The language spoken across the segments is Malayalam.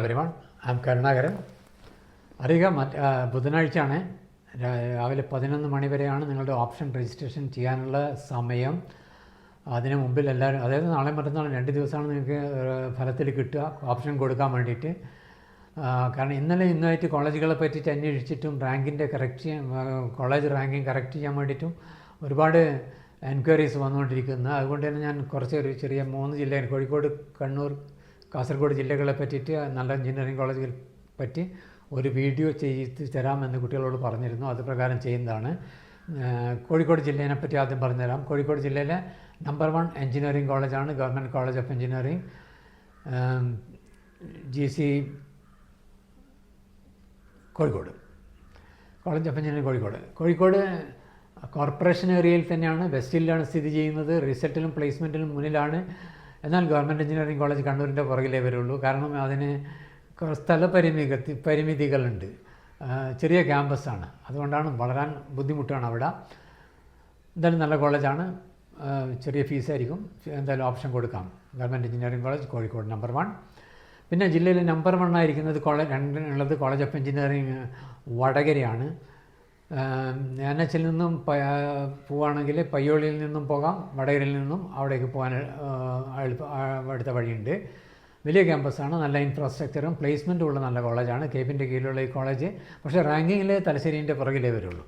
Everyone I M Karunakaran. അറിയുക ബുധനാഴ്ചയാണ് രാവിലെ പതിനൊന്ന് മണി വരെയാണ് നിങ്ങളുടെ ഓപ്ഷൻ രജിസ്ട്രേഷൻ ചെയ്യാനുള്ള സമയം. അതിന് മുമ്പിൽ എല്ലാവരും അതായത് നാളെ മറ്റന്നാൾ രണ്ട് ദിവസമാണ് നിങ്ങൾക്ക് ഫലത്തിൽ കിട്ടുക ഓപ്ഷൻ കൊടുക്കാൻ വേണ്ടിയിട്ട്. കാരണം ഇന്നലെ ഇന്നായിട്ട് കോളേജുകളെ പറ്റിയിട്ട് അന്വേഷിച്ചിട്ടും റാങ്കിന്റെ കറക്റ്റ് കോളേജ് റാങ്കിങ് കറക്റ്റ് ചെയ്യാൻ വേണ്ടിയിട്ടും ഒരുപാട് എൻക്വയറീസ് വന്നുകൊണ്ടിരിക്കുന്നു. അതുകൊണ്ട് തന്നെ ഞാൻ കുറച്ച് ഒരു ചെറിയ മൂന്ന് ജില്ലയിൽ കോഴിക്കോട് കണ്ണൂർ കാസർഗോഡ് ജില്ലകളെ പറ്റിയിട്ട് നല്ല എഞ്ചിനീയറിംഗ് കോളേജുകൾ പറ്റി ഒരു വീഡിയോ ചെയ്ത് തരാമെന്ന് കുട്ടികളോട് പറഞ്ഞിരുന്നു. അത് പ്രകാരം ചെയ്യുന്നതാണ്. കോഴിക്കോട് ജില്ലേനെ പറ്റി ആദ്യം പറഞ്ഞുതരാം. കോഴിക്കോട് ജില്ലയിലെ നമ്പർ വൺ എഞ്ചിനീയറിംഗ് കോളേജാണ് government college of engineering G C Kozhikode. College of engineering Kozhikode. Kozhikode corporation ഏരിയയിൽ തന്നെയാണ്. വെസ്റ്റിലാണ് സ്ഥിതി ചെയ്യുന്നത്. റിസൾട്ടിലും പ്ലേസ്മെന്റിലും മുന്നിലാണ്. എന്നാൽ ഗവൺമെന്റ് എഞ്ചിനീയറിംഗ് കോളേജ് കണ്ണൂരിന്റെ പുറകിലേ വരുള്ളൂ. കാരണം അതിന് കുറേ സ്ഥലപരിമിതി പരിമിതികളുണ്ട്. ചെറിയ ക്യാമ്പസാണ്. അതുകൊണ്ടാണ് വളരാൻ ബുദ്ധിമുട്ടാണ് അവിടെ. എന്തായാലും നല്ല കോളേജാണ്. ചെറിയ ഫീസായിരിക്കും. എന്തായാലും ഓപ്ഷൻ കൊടുക്കാം. Government engineering college Kozhikode number one. പിന്നെ ജില്ലയിൽ നമ്പർ വൺ ആയിരിക്കുന്നത് കോളേജ് രണ്ടിനുള്ളത് കോളേജ് ഓഫ് എഞ്ചിനീയറിംഗ് വടകരയാണ്. എൻ എച്ചിൽ നിന്നും പോവുകയാണെങ്കിൽ പയ്യോളിയിൽ നിന്നും പോകാം വടകരയിൽ നിന്നും അവിടേക്ക് പോകാൻ എളുപ്പ- അടുത്ത വഴിയുണ്ട്. വലിയ ക്യാമ്പസാണ് നല്ല ഇൻഫ്രാസ്ട്രക്ചറും പ്ലേസ്മെന്റും ഉള്ള നല്ല കോളേജാണ് കേപ്പിന്റെ കീഴിലുള്ള ഈ കോളേജ്. പക്ഷേ റാങ്കിങ്ങിൽ തലശ്ശേരിന്റെ പുറകിലേ വരുള്ളൂ.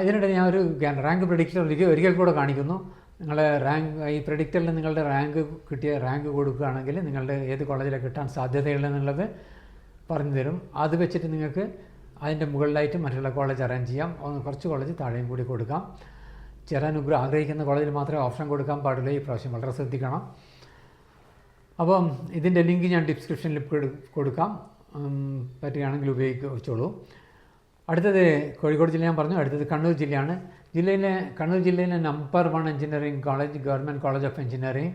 ഇതിനിടെ ഞാൻ ഒരു റാങ്ക് പ്രഡിക്റ്റർ ഒരിക്കൽ ഒരിക്കൽ കൂടെ കാണിക്കുന്നു. നിങ്ങളെ റാങ്ക് ഈ പ്രഡിക്റ്ററിൽ നിങ്ങളുടെ റാങ്ക് കിട്ടിയ റാങ്ക് കൊടുക്കുകയാണെങ്കിൽ നിങ്ങളുടെ ഏത് കോളേജിലെ കിട്ടാൻ സാധ്യതയുള്ളതെന്നുള്ളത് പറഞ്ഞു തരും. അത് വെച്ചിട്ട് നിങ്ങൾക്ക് അതിന്റെ മുകളിലായിട്ട് മറ്റുള്ള കോളേജ് അറേഞ്ച് ചെയ്യാം. കുറച്ച് കോളേജ് താഴെയും കൂടി കൊടുക്കാം. ചേരാൻ ആഗ്രഹിക്കുന്ന കോളേജിൽ മാത്രമേ ഓപ്ഷൻ കൊടുക്കാൻ പാടുള്ളൂ. ഈ പ്രാവശ്യം വളരെ ശ്രദ്ധിക്കണം. അപ്പം ഇതിന്റെ ലിങ്ക് ഞാൻ ഡിസ്ക്രിപ്ഷനിൽ കൊടുക്കാം. പറ്റുകയാണെങ്കിൽ ഉപയോഗിച്ചോളൂ. അടുത്തത് കോഴിക്കോട് ജില്ല ഞാൻ പറഞ്ഞു. അടുത്തത് കണ്ണൂർ ജില്ലയാണ്. ജില്ലയിലെ കണ്ണൂർ ജില്ലയിലെ number one engineering college government college of engineering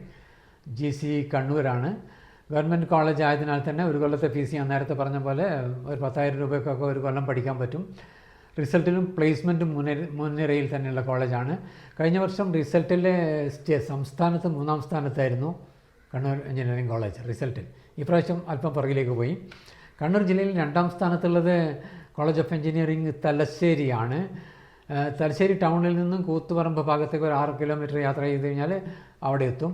G C കണ്ണൂരാണ്. ഗവൺമെന്റ് കോളേജ് ആയതിനാൽ തന്നെ ഒരു കൊല്ലത്തെ ഫീസ് ഞാൻ നേരത്തെ പറഞ്ഞ പോലെ ഒരു പത്തായിരം രൂപയ്ക്കൊക്കെ ഒരു കൊല്ലം പഠിക്കാൻ പറ്റും. റിസൾട്ടിലും പ്ലേസ്മെന്റും മുൻനിര മുൻനിരയിൽ തന്നെയുള്ള കോളേജാണ്. കഴിഞ്ഞ വർഷം റിസൾട്ടിലെ സംസ്ഥാനത്ത് മൂന്നാം സ്ഥാനത്തായിരുന്നു കണ്ണൂർ എഞ്ചിനീയറിംഗ് കോളേജ് റിസൾട്ടിൽ. ഇപ്രാവശ്യം അല്പം പുറകിലേക്ക് പോയി. കണ്ണൂർ ജില്ലയിൽ രണ്ടാം സ്ഥാനത്തുള്ളത് കോളേജ് ഓഫ് എഞ്ചിനീയറിംഗ് തലശ്ശേരിയാണ്. തലശ്ശേരി ടൗണിൽ നിന്നും കൂത്തുപറമ്പ് ഭാഗത്തേക്ക് ഒരു ആറ് കിലോമീറ്റർ യാത്ര ചെയ്ത് കഴിഞ്ഞാൽ അവിടെ എത്തും.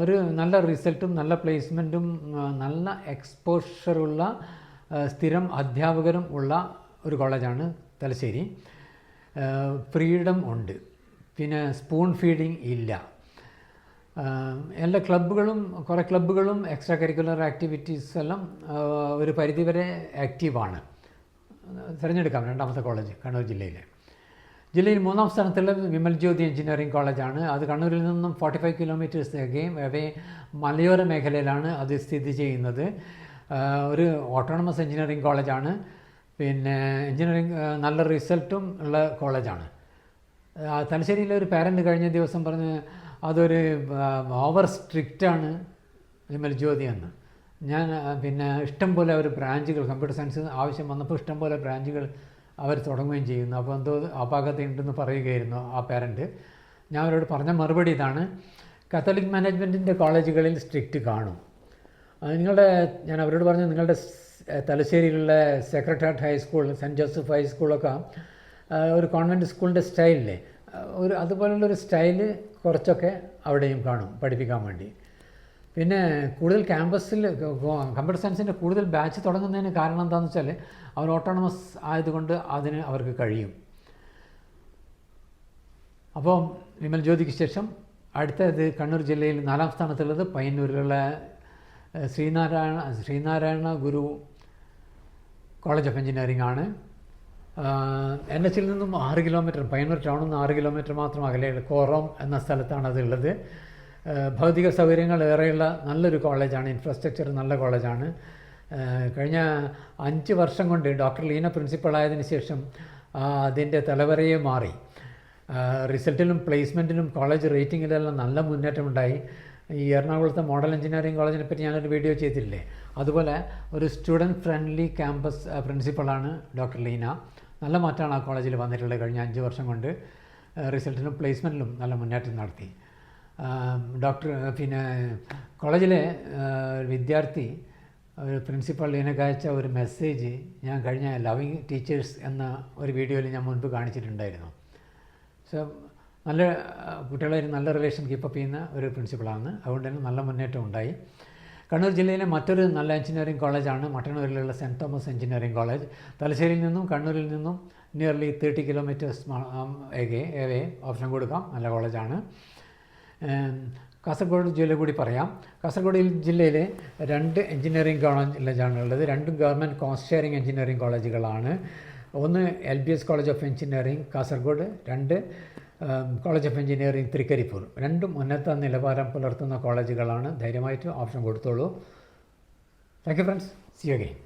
ഒരു നല്ല റിസൾട്ടും നല്ല പ്ലേസ്മെന്റും നല്ല എക്സ്പോഷറുള്ള സ്ഥിരം അധ്യാപകരും ഉള്ള ഒരു കോളേജാണ് തലശ്ശേരി. ഫ്രീഡം ഉണ്ട്. പിന്നെ സ്പൂൺ ഫീഡിങ് ഇല്ല. എല്ലാ ക്ലബ്ബുകളും കുറേ ക്ലബ്ബുകളും എക്സ്ട്രാ കരിക്കുലർ ആക്ടിവിറ്റീസ് എല്ലാം ഒരു പരിധിവരെ ആക്റ്റീവാണ്. തിരഞ്ഞെടുക്കാം രണ്ടാമത്തെ കോളേജ് കണ്ണൂർ ജില്ലയിലെ. ജില്ലയിൽ മൂന്നാം സ്ഥാനത്തുള്ള വിമൽ ജ്യോതി എഞ്ചിനീയറിംഗ് കോളേജാണ്. അത് കണ്ണൂരിൽ നിന്നും ഫോർട്ടി ഫൈവ് കിലോമീറ്റേഴ്സ് അകെയും അവയെ മലയോര മേഖലയിലാണ് അത് സ്ഥിതി ചെയ്യുന്നത്. ഒരു ഓട്ടോണമസ് എഞ്ചിനീയറിംഗ് കോളേജാണ്. പിന്നെ എഞ്ചിനീയറിംഗ് നല്ല റിസൾട്ടും ഉള്ള കോളേജാണ്. തലശ്ശേരിയിലെ ഒരു പാരന്റ് കഴിഞ്ഞ ദിവസം പറഞ്ഞ് അതൊരു ഓവർ സ്ട്രിക്റ്റാണ് വിമൽ ജ്യോതി എന്ന്. ഞാൻ പിന്നെ ഇഷ്ടം പോലെ ബ്രാഞ്ചുകൾ കമ്പ്യൂട്ടർ സയൻസ് ആവശ്യം വന്നപ്പോൾ ഇഷ്ടം പോലെ ബ്രാഞ്ചുകൾ അവർ തുടങ്ങുകയും ചെയ്യുന്നു. അപ്പോൾ എന്തോ അപാകത ഉണ്ടെന്ന് പറയുകയായിരുന്നു ആ പേരന്റ് ഞാൻ അവരോട് പറഞ്ഞ മറുപടി ഇതാണ് കത്തോലിക് മാനേജ്മെന്റിന്റെ കോളേജുകളിൽ സ്ട്രിക്റ്റ് കാണും. നിങ്ങളുടെ ഞാൻ അവരോട് പറഞ്ഞു നിങ്ങളുടെ തലശ്ശേരിയിലുള്ള secretariat high school saint Joseph ഹൈസ്കൂളൊക്കെ ഒരു കോൺവെന്റ് സ്കൂളിന്റെ സ്റ്റൈലില്ലേ ഒരു അതുപോലുള്ളൊരു സ്റ്റൈൽ കുറച്ചൊക്കെ അവിടെയും കാണും പഠിപ്പിക്കാൻ വേണ്ടി. പിന്നെ കൂടുതൽ ക്യാമ്പസിൽ കമ്പ്യൂട്ടർ സയൻസിന്റെ കൂടുതൽ ബാച്ച് തുടങ്ങുന്നതിന് കാരണം എന്താണെന്ന് വെച്ചാൽ അവർ ഓട്ടോണമസ് ആയതുകൊണ്ട് അതിന് അവർക്ക് കഴിയും. അപ്പോൾ വിമൽ ജ്യോതിക്ക് ശേഷം അടുത്തത് കണ്ണൂർ ജില്ലയിൽ നാലാം സ്ഥാനത്തുള്ളത് പയ്യന്നൂരിലുള്ള Sreenarayana Sreenarayana Guru college of engineering ആണ്. എൻ എച്ചിൽ നിന്നും ആറ് കിലോമീറ്റർ പയ്യന്നൂർ ടൗണിൽ നിന്ന് ആറ് കിലോമീറ്റർ മാത്രം അകലെയുള്ള കോറോം എന്ന സ്ഥലത്താണ് അതുള്ളത് ഭൗതിക സൗകര്യങ്ങൾ ഏറെയുള്ള നല്ലൊരു കോളേജാണ് ഇൻഫ്രാസ്ട്രക്ചർ നല്ല കോളേജാണ്. കഴിഞ്ഞ അഞ്ച് വർഷം കൊണ്ട് ഡോക്ടർ ലീന പ്രിൻസിപ്പളായതിനു ശേഷം അതിന്റെ തലവരയെ മാറി. റിസൾട്ടിലും പ്ലേസ്മെന്റിലും കോളേജ് റേറ്റിങ്ങിലെല്ലാം നല്ല മുന്നേറ്റമുണ്ടായി. ഈ എറണാകുളത്തെ മോഡൽ എഞ്ചിനീയറിംഗ് കോളേജിനെ പറ്റി ഞാനൊരു വീഡിയോ ചെയ്തില്ലേ അതുപോലെ ഒരു സ്റ്റുഡന്റ് ഫ്രണ്ട്ലി ക്യാമ്പസ് പ്രിൻസിപ്പളാണ് ഡോക്ടർ ലീന. നല്ല മാറ്റമാണ് ആ കോളേജിൽ വന്നിട്ടുള്ളത് കഴിഞ്ഞ അഞ്ച് വർഷം കൊണ്ട്. റിസൾട്ടിലും പ്ലേസ്മെന്റിലും നല്ല മുന്നേറ്റം നടത്തി. ഡോക്ടർ പിന്നെ കോളേജിലെ വിദ്യാർത്ഥി ഒരു പ്രിൻസിപ്പൾ എനിക്ക് അയച്ച ഒരു മെസ്സേജ് ഞാൻ കഴിഞ്ഞ ലവിങ് ടീച്ചേഴ്സ് എന്ന ഒരു വീഡിയോയിൽ ഞാൻ മുൻപ് കാണിച്ചിട്ടുണ്ടായിരുന്നു. സോ നല്ല കുട്ടികളെ കുട്ടികളായിട്ട് നല്ല റിലേഷൻ കീപ്പപ്പ് ചെയ്യുന്ന ഒരു പ്രിൻസിപ്പളാണ്. അതുകൊണ്ട് തന്നെ നല്ല മുന്നേറ്റം ഉണ്ടായി. കണ്ണൂർ ജില്ലയിലെ മറ്റൊരു നല്ല എഞ്ചിനീയറിംഗ് കോളേജാണ് മട്ടന്നൂരിലുള്ള സെന്റ് തോമസ് എഞ്ചിനീയറിംഗ് കോളേജ്. തലശ്ശേരിയിൽ നിന്നും കണ്ണൂരിൽ നിന്നും നിയർലി തേർട്ടി കിലോമീറ്റേഴ്സ് ഏകെ ഏവേ ഓപ്ഷൻ കൊടുക്കാം. നല്ല കോളേജാണ്. കാസർഗോഡ് ജില്ല കൂടി പറയാം. കാസർഗോഡ് ജില്ലയിലെ രണ്ട് എഞ്ചിനീയറിംഗ് കോളേജാണ് ഉള്ളത് രണ്ടും ഗവൺമെന്റ് കോസ്റ്റ് ഷെയറിംഗ് എഞ്ചിനീയറിംഗ് കോളേജുകളാണ്. ഒന്ന് L B S college of engineering Kasaragod രണ്ട് കോളേജ് ഓഫ് എഞ്ചിനീയറിംഗ് തൃക്കരിപ്പൂർ. രണ്ടും ഉന്നത നിലവാരം പുലർത്തുന്ന കോളേജുകളാണ്. ധൈര്യമായിട്ട് ഓപ്ഷൻ കൊടുത്തോളൂ. Thank you friends see again